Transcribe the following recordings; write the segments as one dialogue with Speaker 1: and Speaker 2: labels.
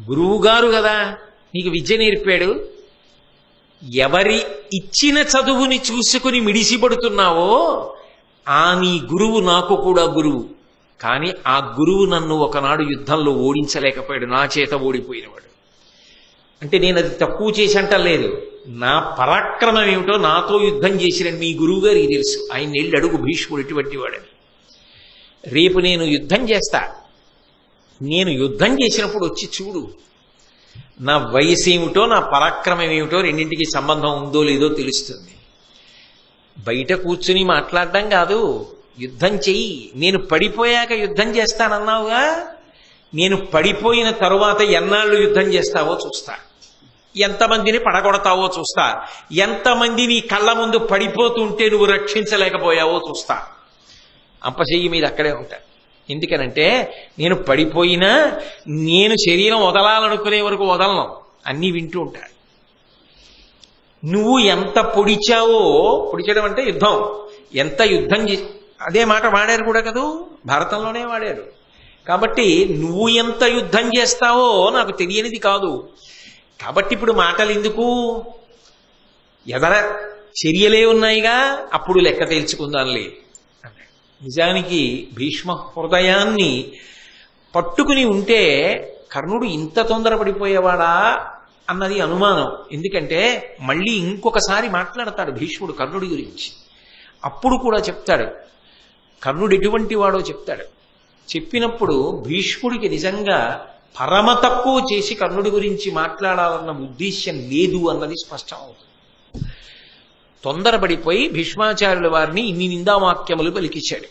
Speaker 1: గురువుగారు కదా నీకు విద్య నేర్పాడు. ఎవరి ఇచ్చిన చదువుని చూసుకుని మిడిసిపడుతున్నావో ఆ నీ గురువు నాకు కూడా గురువు. కానీ ఆ గురువు నన్ను ఒకనాడు యుద్ధంలో ఓడించలేకపోయాడు నా చేత ఓడిపోయినవాడు. అంటే నేను అది తక్కువ చేసి అంటలేదు నా పరాక్రమం ఏమిటో నాతో యుద్ధం చేసిన మీ గురువు గారికి తెలుసు. ఆయన వెళ్ళి అడుగు భీష్ముడు ఇటువంటి వాడని. రేపు నేను యుద్ధం చేస్తా. నేను యుద్ధం చేసినప్పుడు వచ్చి చూడు నా వయసు ఏమిటో నా పరాక్రమం ఏమిటో రెండింటికి సంబంధం ఉందో లేదో తెలుస్తుంది. బయట కూర్చుని మాట్లాడడం కాదు యుద్ధం చెయ్యి. నేను పడిపోయాక యుద్ధం చేస్తానన్నావుగా? నేను పడిపోయిన తరువాత ఎన్నాళ్ళు యుద్ధం చేస్తావో చూస్తా. ఎంతమందిని పడగొడతావో చూస్తా. ఎంతమంది నీ కళ్ళ ముందు పడిపోతుంటే నువ్వు రక్షించలేకపోయావో చూస్తా. అంపశయ్యి మీద అక్కడే ఉంటా. ఎందుకనంటే నేను పడిపోయినా నేను శరీరం వదలాలనుకునే వరకు వదలను. అన్నీ వింటూ ఉంటా నువ్వు ఎంత పొడిచావో పొడిచడం అంటే యుద్ధం. ఎంత యుద్ధం చేసి అదే మాట వాడారు కూడా కదూ? భారతంలోనే వాడారు. కాబట్టి నువ్వు ఎంత యుద్ధం చేస్తావో నాకు తెలియనిది కాదు. కాబట్టి ఇప్పుడు మాటలు ఎందుకు ఎదర చర్యలే ఉన్నాయిగా? అప్పుడు లెక్క తేల్చుకుందాంలే. నిజానికి భీష్మ హృదయాన్ని పట్టుకుని ఉంటే కర్ణుడు ఇంత తొందరపడిపోయేవాడా అన్నది అనుమానం. ఎందుకంటే మళ్ళీ ఇంకొకసారి మాట్లాడతాడు భీష్ముడు కర్ణుడి గురించి. అప్పుడు కూడా చెప్తాడు. కర్ణుడు ఎటువంటి వాడో చెప్తాడు. చెప్పినప్పుడు భీష్ముడికి నిజంగా పరమ తక్కువ చేసి కర్ణుడి గురించి మాట్లాడాలన్న ఉద్దేశ్యం లేదు అన్నది స్పష్టం అవుతుంది తొందరపడిపోయి భీష్మాచార్యుల వారిని ఇన్ని నిందావాక్యములు పలికిచ్చాడు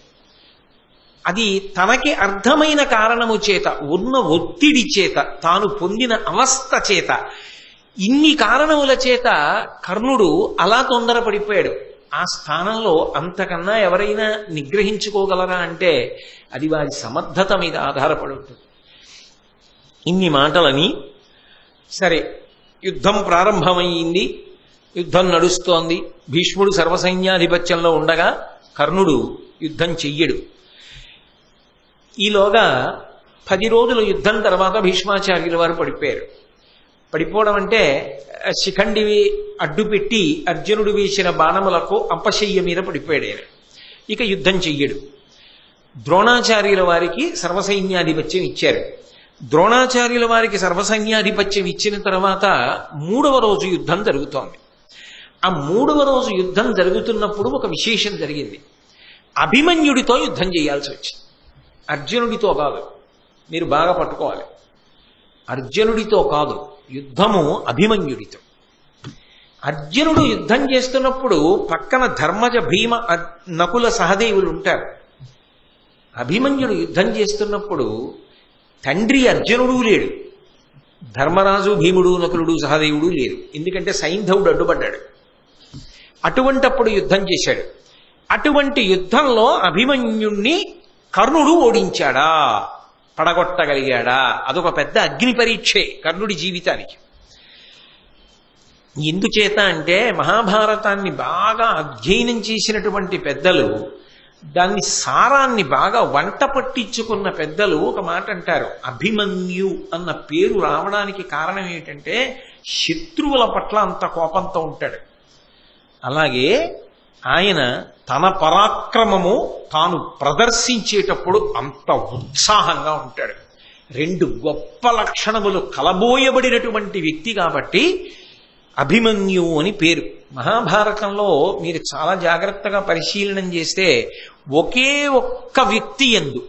Speaker 1: అది తనకి అర్థమైన కారణము చేత ఉన్న ఒత్తిడి చేత తాను పొందిన అవస్థ చేత ఇన్ని కారణముల చేత కర్ణుడు అలా తొందరపడిపోయాడు. ఆ స్థానంలో అంతకన్నా ఎవరైనా నిగ్రహించుకోగలరా అంటే అది వారి సమర్థత మీద ఆధారపడి ఉంటుంది. ఇన్ని మాటలని సరే యుద్ధం ప్రారంభమైంది. యుద్ధం నడుస్తోంది. భీష్ముడు సర్వసైన్యాధిపత్యంలో ఉండగా కర్ణుడు యుద్ధం చెయ్యడు. ఈలోగా పది రోజుల యుద్ధం తర్వాత భీష్మాచార్యుల వారు పడిపోయారు. పడిపోవడం అంటే శిఖండివి అడ్డుపెట్టి అర్జునుడు వేసిన బాణములకు అంపశయ్య మీద పడిపోయాడు ఇక యుద్ధం చెయ్యడు. ద్రోణాచార్యుల వారికి సర్వసైన్యాధిపత్యం ఇచ్చారు. ద్రోణాచార్యుల వారికి సర్వసైన్యాధిపత్యం ఇచ్చిన తర్వాత మూడవ రోజు యుద్ధం జరుగుతోంది. ఆ మూడవ రోజు యుద్ధం జరుగుతున్నప్పుడు ఒక విశేషం జరిగింది. అభిమన్యుడితో యుద్ధం చేయాల్సి వచ్చింది. అర్జునుడితో కాదు మీరు బాగా పట్టుకోవాలి. అర్జునుడితో కాదు యుద్ధము అభిమన్యుడితో. అర్జునుడు యుద్ధం చేస్తున్నప్పుడు పక్కన ధర్మజ భీమ నకుల సహదేవులు ఉంటారు. అభిమన్యుడు యుద్ధం చేస్తున్నప్పుడు తండ్రి అర్జునుడు లేడు. ధర్మరాజు భీముడు నకులుడు సహదేవుడు లేరు. ఎందుకంటే సైంధవుడు అడ్డుపడ్డాడు. అటువంటప్పుడు యుద్ధం చేశాడు. అటువంటి యుద్ధంలో అభిమన్యుణ్ణి కర్ణుడు ఓడించాడా? పడగొట్టగలిగాడా? అదొక పెద్ద అగ్ని పరీక్షే కర్ణుడి జీవితానికి. ఎందుచేత అంటే మహాభారతాన్ని బాగా అధ్యయనం చేసినటువంటి పెద్దలు దాన్ని సారాన్ని బాగా వంట పట్టించుకున్న పెద్దలు ఒక మాట అంటారు. అభిమన్యు అన్న పేరు రావడానికి కారణం ఏంటంటే శత్రువుల పట్ల అంత కోపంతో ఉంటాడు. అలాగే ఆయన తన పరాక్రమము తాను ప్రదర్శించేటప్పుడు అంత ఉత్సాహంగా ఉంటాడు. రెండు గొప్ప లక్షణములు కలబోయబడినటువంటి వ్యక్తి కాబట్టి అభిమన్యు అని పేరు. మహాభారతంలో మీరు చాలా జాగ్రత్తగా పరిశీలనం చేస్తే ఒకే ఒక్క వ్యక్తి ఎందు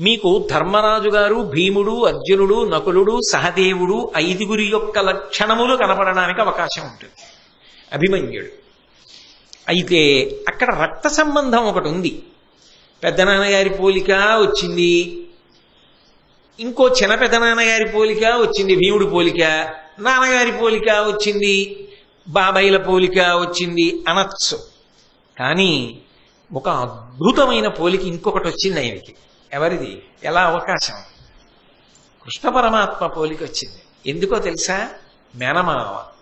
Speaker 1: మీకు ధర్మరాజు గారు భీముడు అర్జునుడు నకులుడు సహదేవుడు ఐదుగురి యొక్క లక్షణములు కనపడడానికి అవకాశం ఉంటుంది. అభిమన్యుడు. అయితే అక్కడ రక్త సంబంధం ఒకటి ఉంది. పెద్దనాన్నగారి పోలిక వచ్చింది. ఇంకో చిన్న పెద్దనాన్నగారి పోలిక వచ్చింది. భీముడి పోలిక నాన్నగారి పోలిక వచ్చింది. బాబాయిల పోలిక వచ్చింది. అనొచ్చు. కానీ ఒక అద్భుతమైన పోలిక ఇంకొకటి వచ్చింది ఆయనకి. ఎవరిది? ఎలా అవకాశం? కృష్ణ పరమాత్మ పోలిక వచ్చింది. ఎందుకో తెలుసా? మేనమావ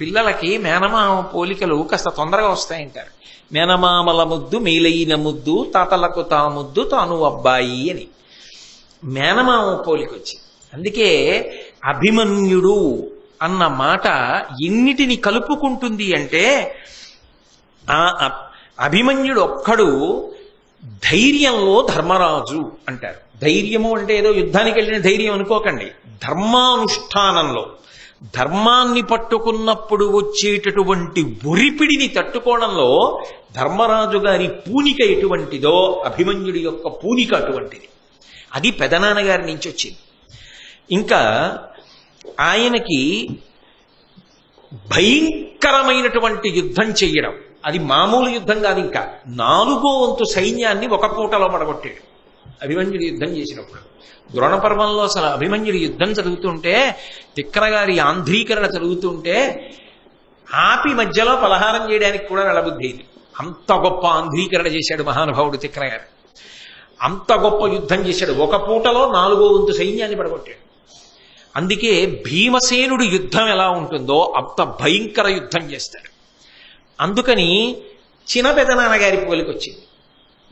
Speaker 1: పిల్లలకి మేనమామ పోలికలు కాస్త తొందరగా వస్తాయంటారు మేనమామల ముద్దు మేలైన ముద్దు తాతలకు తా ముద్దు తాను అబ్బాయి అని. మేనమామ పోలిక వచ్చి అందుకే అభిమన్యుడు అన్న మాట ఎన్నిటిని కలుపుకుంటుంది అంటే ఆ అభిమన్యుడు ఒక్కడు ధైర్యంలో ధర్మరాజు అంటారు. ధైర్యము అంటే ఏదో యుద్ధానికి వెళ్ళిన ధైర్యం అనుకోకండి. ధర్మానుష్ఠానంలో. ధర్మాన్ని పట్టుకున్నప్పుడు వచ్చేటటువంటి ఒరిపిడిని తట్టుకోవడంలో ధర్మరాజు గారి పూనిక ఎటువంటిదో అభిమన్యుడి యొక్క పూనిక అటువంటిది. అది పెదనాన్నగారి నుంచి వచ్చింది. ఇంకా ఆయనకి భయంకరమైనటువంటి యుద్ధం చెయ్యడం. అది మామూలు యుద్ధం కాదు ఇంకా. నాలుగో వంతు సైన్యాన్ని ఒక పూటలో పడగొట్టాడు అభిమన్యుడు యుద్ధం చేసినప్పుడు. ద్రోణ పర్వంలో అసలు అభిమన్యుడు యుద్ధం చదువుతుంటే తిక్కన గారి ఆంధ్రీకరణ చదువుతుంటే ఆపి మధ్యలో పలహారం చేయడానికి కూడా నడబుద్ధి అయింది. అంత గొప్ప ఆంధ్రీకరణ చేశాడు మహానుభావుడు తిక్కన గారు అంత గొప్ప యుద్ధం చేశాడు. ఒక పూటలో నాలుగో వంతు సైన్యాన్ని పడగొట్టాడు. అందుకే భీమసేనుడు యుద్ధం ఎలా ఉంటుందో అంత భయంకర యుద్ధం చేస్తాడు. అందుకని చిన్న పెదనాన్నగారి పోలికొచ్చింది.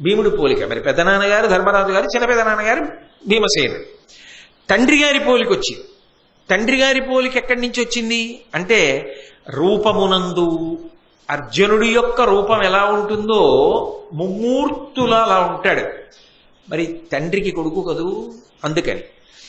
Speaker 1: భీముడి పోలిక. మరి పెదనాన్నగారు ధర్మరాజు గారు చిన్న పెదనాన్నగారు భీమసేనుడు తండ్రి గారి పోలిక వచ్చింది. తండ్రి గారి పోలిక ఎక్కడి నుంచి వచ్చింది? అంటే రూపమునందు అర్జునుడి యొక్క రూపం ఎలా ఉంటుందో ముమ్మూర్తులా అలా ఉంటాడు. మరి తండ్రికి కొడుకు కదూ? అందుకని.